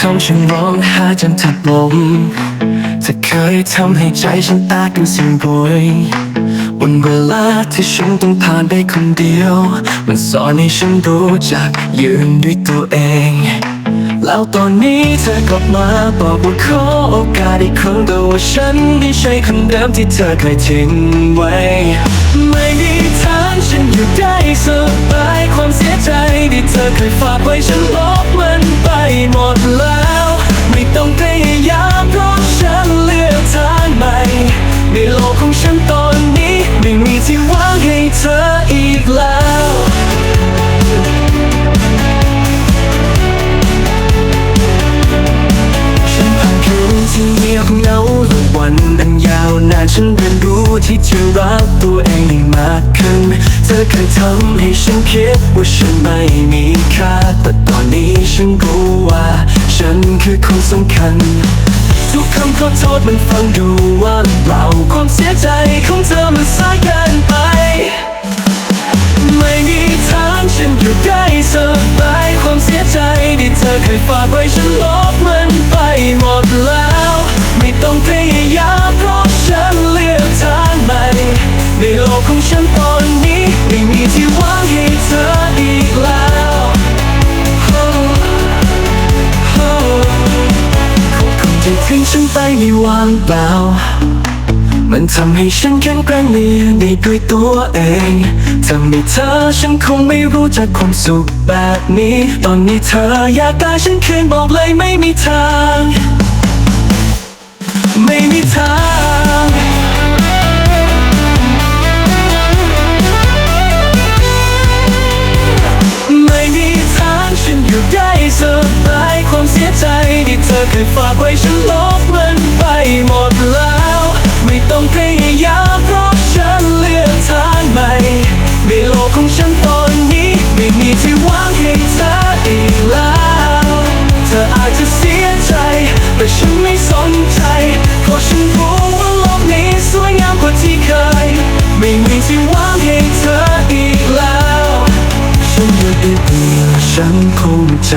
ของฉันร้องหาจนแทบล้มเธอเคยทำให้ใจฉันแตกเป็นสิ่งโบยวันเวลาที่ฉันต้องผ่านไปคนเดียว มันสอนให้ฉันรู้จักยืนด้วยตัวเอง แล้วตอนนี้เธอกลับมาบอกว่าขอโอกาสอีกครั้งแต่ว่าฉันไม่ใช่คนเดิมที่เธอเคยทิ้งไว้ ไม่มีทางฉันอยู่ได้สบายความเสียใจที่เธอเคยฝากไว้ฉันลบมัน เธอเคยทำให้ฉันคิดว่าฉันไม่มีค่า แต่ตอนนี้ฉันรู้ว่า ฉันคือคนสำคัญ ทุกคำขอโทษมันฟังดูว่าเปล่าความเสียใจของเธอมันสายเกินไป ไม่มีทางฉันอยู่ได้สบายความเสียใจที่เธอเคยฝากไว้ฉันลบมันไปหมด ทิ้งฉันไปไม่วางเปล่า มันทำให้ฉันแข็งแกร่งเรียนได้ด้วยตัวเองถ้าไม่เธอฉันคงไม่รู้จักความสุขแบบนี้ ตอนนี้เธออยากได้ฉันคืนบอกเลยไม่มีทาง ไม่มีทาง อเคยฝากไว้ฉันลบมันไปหมดแล้ว ไม่ต้องพยายามเพราะฉันเลือกทางใหม่ในโลกของฉันตอนนี้ไม่มีที่ว่างให้เธออีกแล้ว เธออาจจะเสียใจ แต่ฉันไม่สนใจ เพราะฉันรู้ว่าโลกนี้สวยงามกว่าที่เคย ไม่มีที่ว่างให้เธออีกแล้ว ฉันอยู่ได้เพียงฉันภูมิใจ